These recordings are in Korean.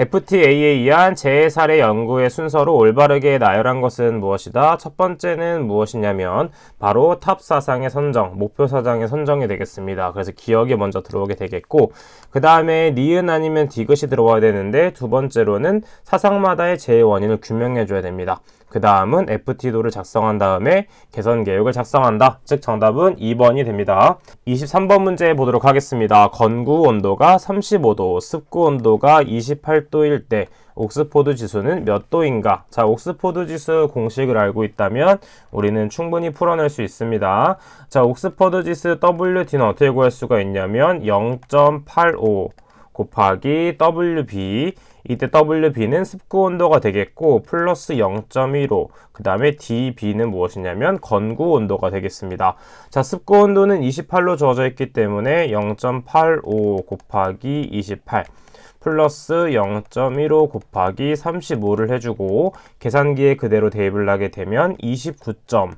FTA에 의한 재해 사례 연구의 순서로 올바르게 나열한 것은 무엇이다? 첫 번째는 무엇이냐면 바로 탑 사상의 선정, 목표 사상의 선정이 되겠습니다. 그래서 기억이 먼저 들어오게 되겠고 그 다음에 니은 아니면 디귿이 들어와야 되는데 두 번째로는 사상마다의 재해 원인을 규명해 줘야 됩니다. 그 다음은 FT도를 작성한 다음에 개선 계획을 작성한다. 즉 정답은 2번이 됩니다. 23번 문제 보도록 하겠습니다. 건구 온도가 35도, 습구 온도가 28도일 때 옥스포드 지수는 몇 도인가? 자, 옥스포드 지수 공식을 알고 있다면 우리는 충분히 풀어낼 수 있습니다. 자, 옥스포드 지수 WT는 어떻게 구할 수가 있냐면 0.85 곱하기 WB 이때 WB는 습구 온도가 되겠고 플러스 0.15 그 다음에 DB는 무엇이냐면 건구 온도가 되겠습니다. 자 습구 온도는 28로 주어져 있기 때문에 0.85 곱하기 28 플러스 0.15 곱하기 35를 해주고 계산기에 그대로 대입을 하게 되면 29.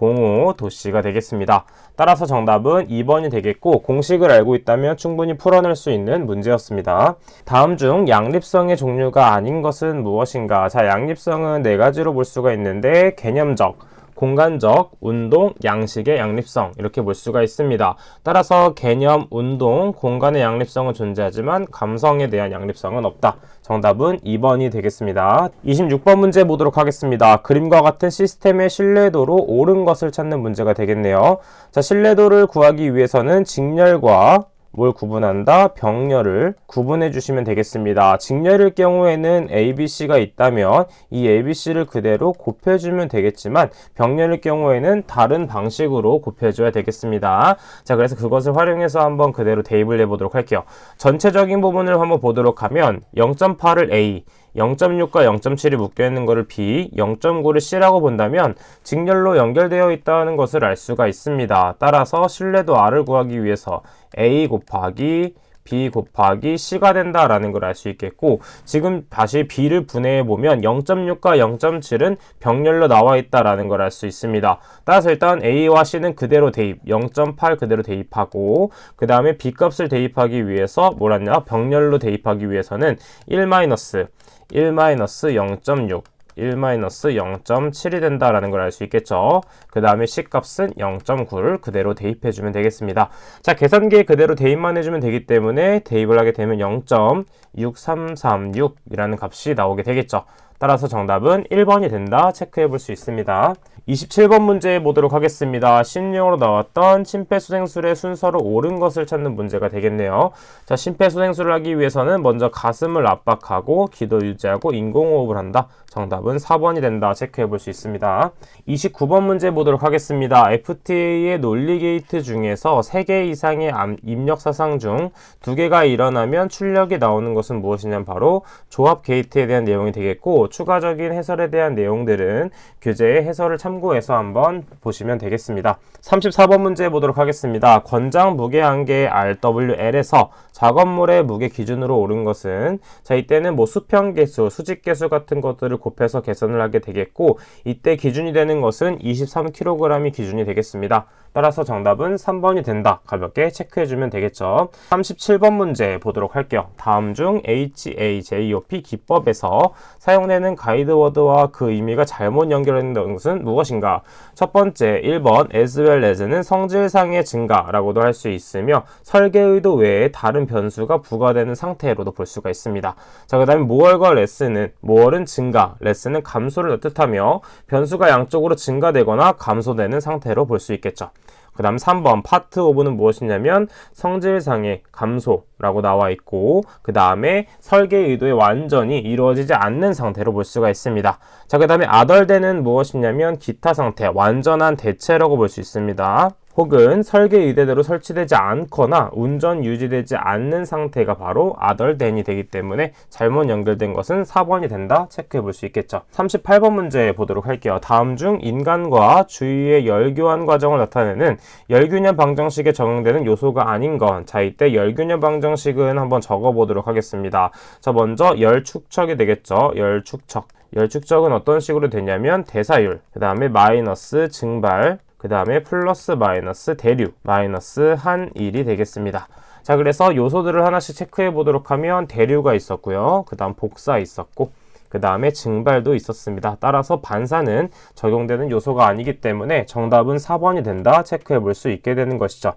05 도씨가 되겠습니다. 따라서 정답은 2번이 되겠고 공식을 알고 있다면 충분히 풀어낼 수 있는 문제였습니다. 다음 중 양립성의 종류가 아닌 것은 무엇인가? 자, 양립성은 네 가지로 볼 수가 있는데 개념적, 공간적, 운동, 양식의 양립성 이렇게 볼 수가 있습니다. 따라서 개념, 운동, 공간의 양립성은 존재하지만 감성에 대한 양립성은 없다. 정답은 2번이 되겠습니다. 26번 문제 보도록 하겠습니다. 그림과 같은 시스템의 신뢰도로 옳은 것을 찾는 문제가 되겠네요. 자, 신뢰도를 구하기 위해서는 직렬과 뭘 구분한다? 병렬을 구분해 주시면 되겠습니다. 직렬일 경우에는 ABC가 있다면 이 ABC를 그대로 곱해주면 되겠지만 병렬일 경우에는 다른 방식으로 곱해줘야 되겠습니다. 자, 그래서 그것을 활용해서 한번 그대로 대입을 해보도록 할게요. 전체적인 부분을 한번 보도록 하면 0.8을 A, 0.6과 0.7이 묶여 있는 것을 B, 0.9를 C라고 본다면 직렬로 연결되어 있다는 것을 알 수가 있습니다. 따라서 신뢰도 R을 구하기 위해서 A 곱하기 B 곱하기 C가 된다라는 걸 알 수 있겠고 지금 다시 B를 분해해 보면 0.6과 0.7은 병렬로 나와 있다라는 걸 알 수 있습니다. 따라서 일단 A와 C는 그대로 대입, 0.8 그대로 대입하고 그 다음에 B 값을 대입하기 위해서 뭐랬냐 병렬로 대입하기 위해서는 1 마이너스 1-0.6 1-0.7이 된다라는 걸 알 수 있겠죠. 그 다음에 C값은 0.9를 그대로 대입해주면 되겠습니다. 자, 계산기에 그대로 대입만 해주면 되기 때문에 대입을 하게 되면 0.6336이라는 값이 나오게 되겠죠. 따라서 정답은 1번이 된다 체크해 볼 수 있습니다. 27번 문제 보도록 하겠습니다. 신용으로 나왔던 심폐소생술의 순서로 옳은 것을 찾는 문제가 되겠네요. 자, 심폐소생술을 하기 위해서는 먼저 가슴을 압박하고 기도 유지하고 인공호흡을 한다. 정답은 4번이 된다. 체크해 볼 수 있습니다. 29번 문제 보도록 하겠습니다. FTA의 논리 게이트 중에서 3개 이상의 입력 사상 중 2개가 일어나면 출력이 나오는 것은 무엇이냐면 바로 조합 게이트에 대한 내용이 되겠고 추가적인 해설에 대한 내용들은 교재의 해설을 참고해서 한번 보시면 되겠습니다. 34번 문제 보도록 하겠습니다. 권장 무게 한계 RWL에서 작업물의 무게 기준으로 오른 것은 자 이때는 뭐 수평 개수, 수직 개수 같은 것들을 곱해서 계산을 하게 되겠고 이때 기준이 되는 것은 23kg이 기준이 되겠습니다. 따라서 정답은 3번이 된다. 가볍게 체크해주면 되겠죠. 37번 문제 보도록 할게요. 다음 중 HAJOP 기법에서 사용되는 가이드워드와 그 의미가 잘못 연결되는 것은 무엇인가? 첫 번째, 1번 as well as는 성질상의 증가라고도 할 수 있으며 설계 의도 외에 다른 변수가 부과되는 상태로도 볼 수가 있습니다. 자, 그 다음에 more과 less는 more은 증가, less는 감소를 뜻하며 변수가 양쪽으로 증가되거나 감소되는 상태로 볼 수 있겠죠. 그 다음 3번 파트 오브는 무엇이냐면 성질상의 감소라고 나와 있고 그 다음에 설계 의도에 완전히 이루어지지 않는 상태로 볼 수가 있습니다. 자, 그 다음에 아덜대는 무엇이냐면 기타 상태, 완전한 대체라고 볼 수 있습니다. 혹은 설계 의대대로 설치되지 않거나 운전 유지되지 않는 상태가 바로 아덜덴이 되기 때문에 잘못 연결된 것은 4번이 된다 체크해 볼 수 있겠죠. 38번 문제 보도록 할게요. 다음 중 인간과 주위의 열교환 과정을 나타내는 열균형 방정식에 적용되는 요소가 아닌 건 자 이때 열균형 방정식은 한번 적어 보도록 하겠습니다. 자 먼저 열축척이 되겠죠. 열축척. 열축적은 어떤 식으로 되냐면 대사율, 그 다음에 마이너스 증발, 그 다음에 플러스 마이너스 대류 마이너스 한 1이 되겠습니다. 자, 그래서 요소들을 하나씩 체크해 보도록 하면 대류가 있었고요. 그 다음 복사 있었고, 그 다음에 증발도 있었습니다. 따라서 반사는 적용되는 요소가 아니기 때문에 정답은 4번이 된다 체크해 볼 수 있게 되는 것이죠.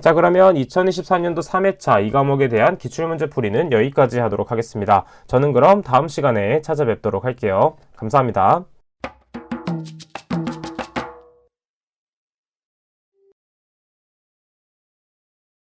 자, 그러면 2024년도 3회차 이 과목에 대한 기출문제 풀이는 여기까지 하도록 하겠습니다. 저는 그럼 다음 시간에 찾아뵙도록 할게요. 감사합니다.